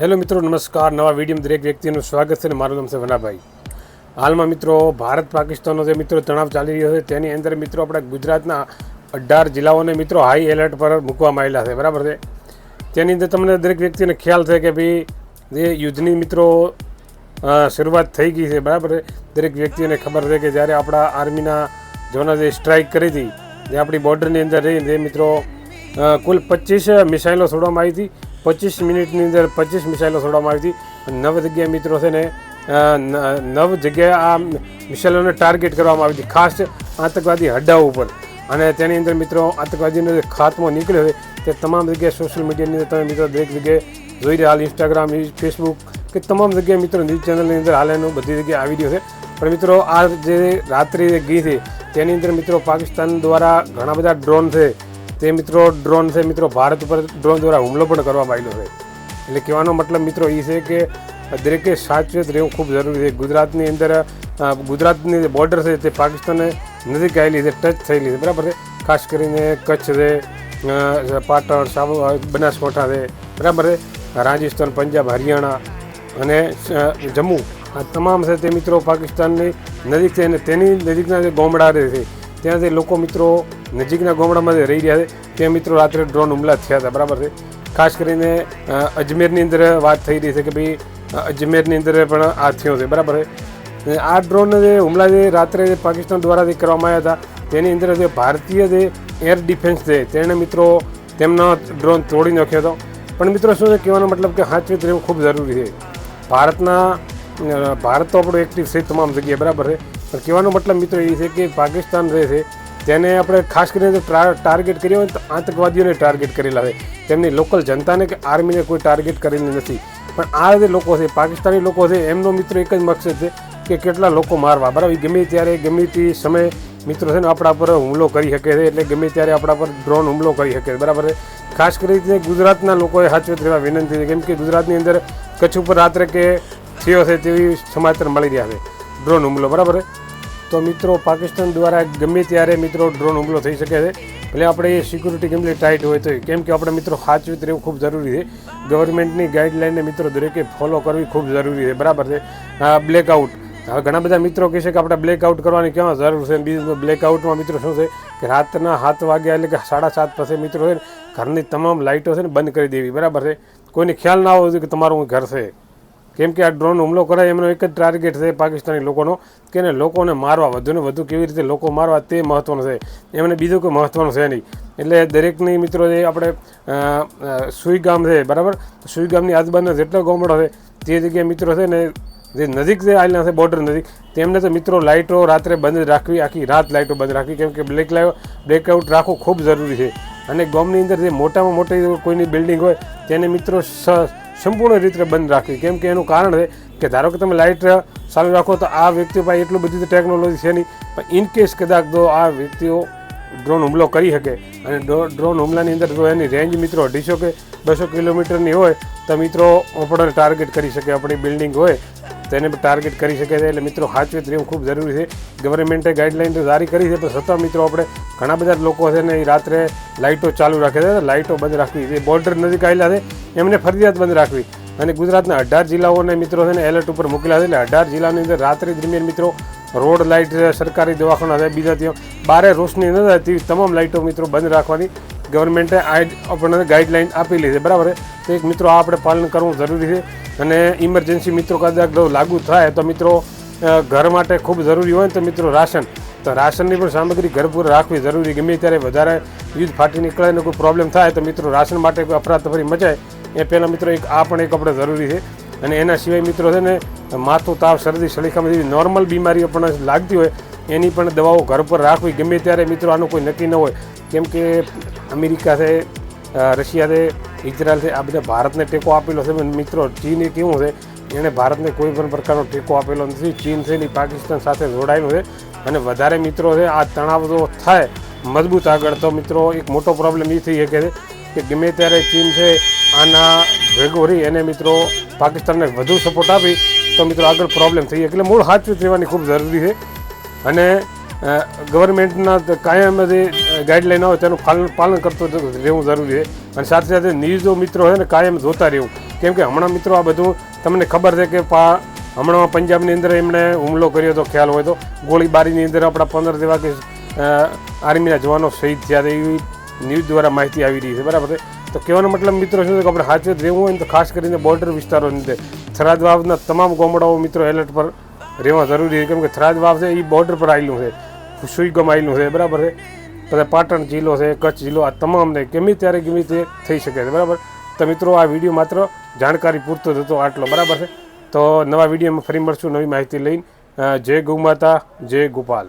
Hello મિત્રો, નમસ્કાર. નવા વિડીયોમાં દરેક વ્યક્તિનું સ્વાગત છે અને મારું નામ છે વનાભાઈ. હાલમાં મિત્રો, ભારત પાકિસ્તાનનો જે મિત્રો તણાવ ચાલી રહ્યો છે, તેની અંદર મિત્રો આપણા ગુજરાતના અઢાર જિલ્લાઓને મિત્રો હાઈ એલર્ટ પર મૂકવામાં આવેલા છે. બરાબર છે? તેની અંદર તમને દરેક વ્યક્તિને ખ્યાલ છે કે ભાઈ, જે યુદ્ધની મિત્રો શરૂઆત થઈ ગઈ છે. બરાબર છે? દરેક વ્યક્તિને ખબર છે કે જ્યારે આપણા આર્મીના જોના જે સ્ટ્રાઇક કરી હતી, જે આપણી બોર્ડરની અંદર રહી જે મિત્રો કુલ પચીસ મિસાઇલો છોડવામાં આવી હતી. પચીસ મિનિટની અંદર પચીસ મિસાઇલો છોડવામાં આવી હતી. નવ જગ્યાએ મિત્રો છે ને નવ જગ્યાએ આ મિસાઇલોને ટાર્ગેટ કરવામાં આવી હતી. ખાસ આતંકવાદી હડ્ડાઓ ઉપર. અને તેની અંદર મિત્રો આતંકવાદીનો જે ખાતમો નીકળ્યો હોય તે તમામ જગ્યાએ સોશિયલ મીડિયાની અંદર તમે મિત્રો દરેક જગ્યાએ જોઈ રહ્યા. હાલ ઇન્સ્ટાગ્રામ ફેસબુક કે તમામ જગ્યાએ મિત્રો ન્યૂઝ ચેનલની અંદર હાલ એનું બધી જગ્યાએ આવી રહ્યો છે. પણ મિત્રો આ જે રાત્રિ જે ગઈ છે, તેની અંદર મિત્રો પાકિસ્તાન દ્વારા ઘણા બધા ડ્રોન છે તે મિત્રો ડ્રોન છે, મિત્રો ભારત ઉપર ડ્રોન દ્વારા હુમલો પણ કરવામાં આવેલો છે. એટલે કહેવાનો મતલબ, મિત્રો એ છે કે દરેકે સાચવેત રહેવું ખૂબ જરૂરી છે. ગુજરાતની અંદર ગુજરાતની જે બોર્ડર છે તે પાકિસ્તાને નજીક આવેલી છે ટચ થયેલી છે. બરાબર છે? ખાસ કરીને કચ્છ છે પાટણ, સાબુ બનાસકાંઠા છે. બરાબર છે? રાજસ્થાન, પંજાબ, હરિયાણા અને જમ્મુ આ તમામ છે તે મિત્રો પાકિસ્તાનની નજીક છે અને તેની નજીકના જે ગોમડા છે ત્યાં જે લોકો મિત્રો નજીકના ગામડામાં રહી રહ્યા છે. ત્યાં મિત્રો રાત્રે ડ્રોન હુમલા થયા હતા, બરાબર છે? ખાસ કરીને અજમેરની અંદર વાત થઈ રહી છે કે ભાઈ અજમેરની અંદર પણ આ થયો છે, બરાબર છે? આ ડ્રોન જે હુમલા જે રાત્રે પાકિસ્તાન દ્વારા જે કરવામાં આવ્યા હતા, તેની અંદર જે ભારતીય જે એર ડિફેન્સ છે, તેણે મિત્રો તેમનો ડ્રોન તોડી નાખ્યો હતો. પણ મિત્રો શું છે, કહેવાનો મતલબ કે સાચવી રહેવું ખૂબ જરૂરી છે. ભારતના ભારત તો આપણો એક્ટિવ છે, તમામ જગ્યાએ, બરાબર છે? પણ કહેવાનો મતલબ મિત્રો એ છે કે પાકિસ્તાન રહે છે તેને આપણે ખાસ કરીને ટાર્ગેટ કર્યો હોય તો આતંકવાદીઓને ટાર્ગેટ કરેલા છે તેમની લોકલ જનતાને કે આર્મીને કોઈ ટાર્ગેટ કરેલી નથી. પણ આ જે લોકો છે, પાકિસ્તાની લોકો છે, એમનો મિત્રો એક જ મકસદ છે કે કેટલા લોકો મારવા. બરાબર ગમે ત્યારે ગમે તે સમયે મિત્રો છે ને આપણા પર હુમલો કરી શકે છે, એટલે ગમે ત્યારે આપણા પર ડ્રોન હુમલો કરી શકે છે. બરાબર છે? ખાસ કરીને ગુજરાતના લોકોએ સાચવત રહેવા વિનંતી છે, કેમ કે ગુજરાતની અંદર કચ્છ ઉપર રાત્રે કે થયો છે તેવી સમાચાર મળી રહ્યા છે. ડ્રોન હુમલો, બરાબર તો મિત્રો, પાકિસ્તાન દ્વારા ગમે ત્યારે મિત્રો ડ્રોન હુમલો થઈ શકે છે. ભલે આપણે એ સિક્યુરિટી ગમે ટાઈટ હોય તો કેમ કે આપણે મિત્રો સાચવીત રહેવું ખૂબ જરૂરી છે. ગવર્મેન્ટની ગાઈડલાઇનને મિત્રો દરેકે ફોલો કરવી ખૂબ જરૂરી છે, બરાબર છે? બ્લેકઆઉટ હવે ઘણા બધા મિત્રો કહે છે કે આપણે બ્લેકઆઉટ કરવાની ક્યાં જરૂર છે? બીજું બ્લેકઆઉટમાં મિત્રો શું છે? કે રાતના સાત વાગ્યા એટલે કે સાડા સાત પછી મિત્રો છે ઘરની તમામ લાઇટો છે ને બંધ કરી દેવી, બરાબર છે? કોઈને ખ્યાલ ના હોય કે તમારું ઘર છે. કેમ કે આ ડ્રોન હુમલો કરાય એમનો એક જ ટાર્ગેટ છે પાકિસ્તાની લોકોનો, કે એને લોકોને મારવા વધુને વધુ કેવી રીતે લોકો મારવા તે મહત્ત્વનું છે. એમને બીજું કોઈ મહત્વનું છે નહીં. એટલે દરેકની મિત્રો જે આપણે સુઈ ગામ છે, બરાબર? સુઈ ગામની આજુબાજુના જેટલો ગામડો છે, તે જગ્યાએ મિત્રો છે ને, જે નજીક જે આવેલા છે બોર્ડર નજીક, તેમને તો મિત્રો લાઇટો રાત્રે બંધ રાખવી, આખી રાત લાઇટો બંધ રાખવી, કેમ કે બ્લેક લાઇટ બ્લેકઆઉટ રાખવું ખૂબ જરૂરી છે. અને ગામની અંદર જે મોટામાં મોટી કોઈની બિલ્ડિંગ હોય, તેને મિત્રો સંપૂર્ણ રીતે બંધ રાખવી કેમ કે એનું કારણ છે કે ધારો કે તમે લાઇટ ચાલુ રાખો તો આ વ્યક્તિઓ પાસે એટલું બધી ટેકનોલોજી છે નહીં. પણ ઇન કેસ કદાચ તો આ વ્યક્તિઓ ડ્રોન હુમલો કરી શકે અને ડ્રો- ડ્રોન હુમલાની અંદર જો એની રેન્જ મિત્રો અઢીસો કે બસો કિલોમીટરની હોય તો મિત્રો આપણને ટાર્ગેટ કરી શકે. આપણી બિલ્ડિંગ હોય તેને ટાર્ગેટ કરી શકે છે. એટલે મિત્રો સાચવીત રહેવું ખૂબ જરૂરી છે. ગવર્મેન્ટે ગાઈડલાઈન તો જારી કરી છે, પણ છતાં મિત્રો આપણે ઘણા બધા લોકો છે ને એ રાત્રે લાઇટો ચાલુ રાખે છે. લાઇટો બંધ રાખવી, જે બોર્ડર નજીક આવેલા છે, એમને ફરજિયાત બંધ રાખવી. અને ગુજરાતના અઢાર જિલ્લાઓને મિત્રો છે ને એલર્ટ ઉપર મૂકેલા છે. એટલે અઢાર જિલ્લાની અંદર રાત્રિ દરમિયાન મિત્રો રોડ લાઇટ સરકારી દવાખાના છે, બીજા ત્યાં બારે રોશની ન થાય તેવી તમામ લાઇટો મિત્રો બંધ રાખવાની ગવર્મેન્ટે આપણને ગાઈડલાઇન આપેલી છે. બરાબર તો એક મિત્રો, આ આપણે પાલન કરવું જરૂરી છે. અને ઇમરજન્સી મિત્રો કદાચ લાગુ થાય, તો મિત્રો ઘર માટે ખૂબ જરૂરી હોય તો મિત્રો રાશન. તો રાશનની પણ સામગ્રી ઘર પૂર રાખવી જરૂરી. ગમે ત્યારે વધારે યુદ્ધ ફાટી નીકળે ને કોઈ પ્રોબ્લેમ થાય, તો મિત્રો રાશન માટે કોઈ અફરાતફરી મચાય, એ પહેલાં મિત્રો એક, આ પણ એક આપણે જરૂરી છે. અને એના સિવાય મિત્રો છે ને, માથું, તાવ, શરદી સળીખામાં જેવી નોર્મલ બીમારીઓ પણ લાગતી હોય, એની પણ દવાઓ ઘર પર રાખવી. ગમે ત્યારે મિત્રો આનું કોઈ નક્કી ન હોય. કેમ કે અમેરિકા છે અ, ઇઝરાયલથી આ બધા ભારતને ટેકો આપેલો છે. મિત્રો ચીને કેવું છે? એણે ભારતને કોઈ પણ પ્રકારનો ટેકો આપેલો નથી. ચીન છે એ પાકિસ્તાન સાથે જોડાયેલું છે. અને વધારે મિત્રો છે આ તણાવ જો થાય મજબૂત આગળ. તો મિત્રો એક મોટો પ્રોબ્લેમ એ થઈ શકે છે કે ગમે ત્યારે ચીન છે આના ભેગો એને મિત્રો પાકિસ્તાનને વધુ સપોર્ટ આપી તો મિત્રો આગળ પ્રોબ્લેમ થઈ એટલે મૂળ સાચું રહેવાની ખૂબ જરૂરી છે. અને ગવર્મેન્ટના કાયમ જે ગાઈડલાઈન હોય તેનું પાલન પાલન કરતો રહેવું જરૂરી છે. અને સાથે સાથે ન્યૂઝો મિત્રો છે ને, કાયમ જોતા રહેવું. કેમ કે હમણાં મિત્રો આ બધું તમને ખબર છે કે પા હમણાં પંજાબની અંદર એમણે હુમલો કર્યો હતો ખ્યાલ હોય તો ગોળીબારીની અંદર આપણા પંદર જેવા કે આર્મીના જવાનો શહીદ થયા હતા એવી ન્યૂઝ દ્વારા માહિતી આવી રહી છે. બરાબર છે? તો કહેવાનો મતલબ મિત્રો શું છે કે આપણે સાચવેત રહેવું હોય ને, તો ખાસ કરીને બોર્ડર વિસ્તારોની અંદર. થરાદ તમામ ગામડાઓ મિત્રો એલર્ટ પર રહેવા જરૂરી છે. કેમ કે થરાદ છે એ બોર્ડર પર આવેલું છે. સુઈગમ આવેલું છે, બરાબર છે? પછી પાટણ જિલ્લો છે, કચ્છ જિલ્લો, આ તમામને ગમે ત્યારે ગમે તે થઈ શકે છે, બરાબર? તો મિત્રો, આ વીડિયો માત્ર જાણકારી પૂરતો જ હતો આટલો, બરાબર છે? તો નવા વિડીયોમાં ફરી મળશું નવી માહિતી લઈને. જય ગૌ માતા, જય ગોપાલ.